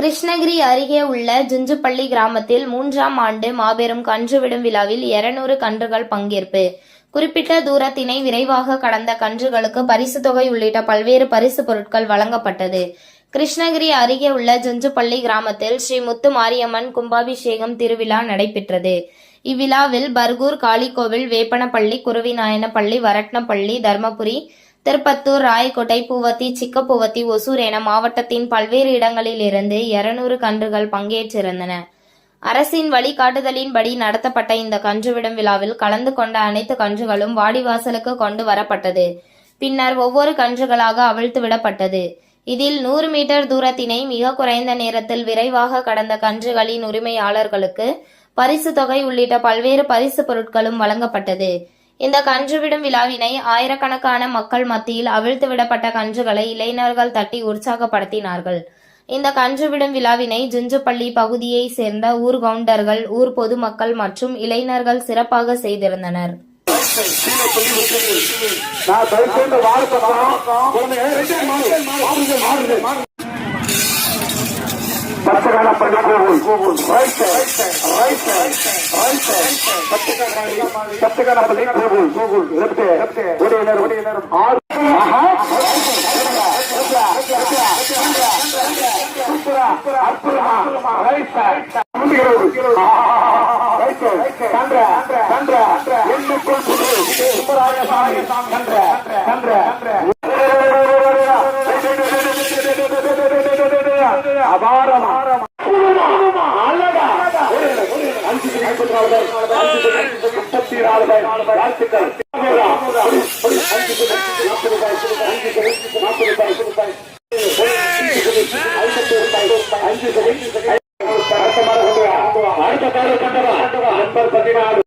கிருஷ்ணகிரி அருகே உள்ள ஜுஞ்சுப்பள்ளி கிராமத்தில் மூன்றாம் ஆண்டு மாபெரும் கன்று விடும் விழாவில் 200 கன்றுகள் பங்கேற்பு. குறிப்பிட்ட தூரத்தினை விரைவாக கடந்த கன்றுகளுக்கு பரிசு தொகை உள்ளிட்ட பல்வேறு பரிசு பொருட்கள் வழங்கப்பட்டது. கிருஷ்ணகிரி அருகே உள்ள ஜுஞ்சுப்பள்ளி கிராமத்தில் ஸ்ரீ முத்து மாரியம்மன் கும்பாபிஷேகம் திருவிழா நடைபெற்றது. இவ்விழாவில் பர்கூர் காளிக்கோவில் வேப்பனப்பள்ளி குருவிநாயனப்பள்ளி வரட்னப்பள்ளி தர்மபுரி திருப்பத்தூர் ராயக்கோட்டை பூவத்தி சிக்கப்பூவத்தி ஒசூர் என மாவட்டத்தின் பல்வேறு இடங்களில் இருந்து 200 கன்றுகள் பங்கேற்றிருந்தன. அரசின் வழிகாட்டுதலின்படி நடத்தப்பட்ட இந்த கன்றுவிடும் விழாவில் கலந்து கொண்ட அனைத்து கன்றுகளும் வாடிவாசலுக்கு கொண்டு வரப்பட்டது. பின்னர் ஒவ்வொரு கன்றுகளாக அவிழ்த்து விடப்பட்டது. இதில் நூறு மீட்டர் தூரத்தினை மிக குறைந்த நேரத்தில் விரைவாக கடந்த கன்றுகளின் உரிமையாளர்களுக்கு பரிசு தொகை உள்ளிட்ட பல்வேறு பரிசு பொருட்களும் வழங்கப்பட்டது. இந்த கன்றுவிடும் விழாவினை ஆயிரக்கணக்கான மக்கள் மத்தியில் அவிழ்த்து விடப்பட்ட கன்றுகளை இளைஞர்கள் தட்டி உற்சாகப்படுத்தினார்கள் இந்த கன்றுவிடும் விழாவினை ஜுஞ்சுப்பள்ளி பகுதியை சேர்ந்த ஊர் கவுண்டர்கள் ஊர் பொதுமக்கள் மற்றும் இளைஞர்கள் சிறப்பாக செய்திருந்தனர் நான் கோவில் கோவில் right side right side right side பச்சைக்கான பச்சைக்கான பள்ளி கோவில் கோவில் லெஃப்ட் லெஃப்ட் ஒரே நேரம் ஒரே நேரம் ஆறு ஆஹா அற்புதமா right side right side Subbaraya Sami கன்ற கன்ற அபாரமா அடுத்த பதினாறு.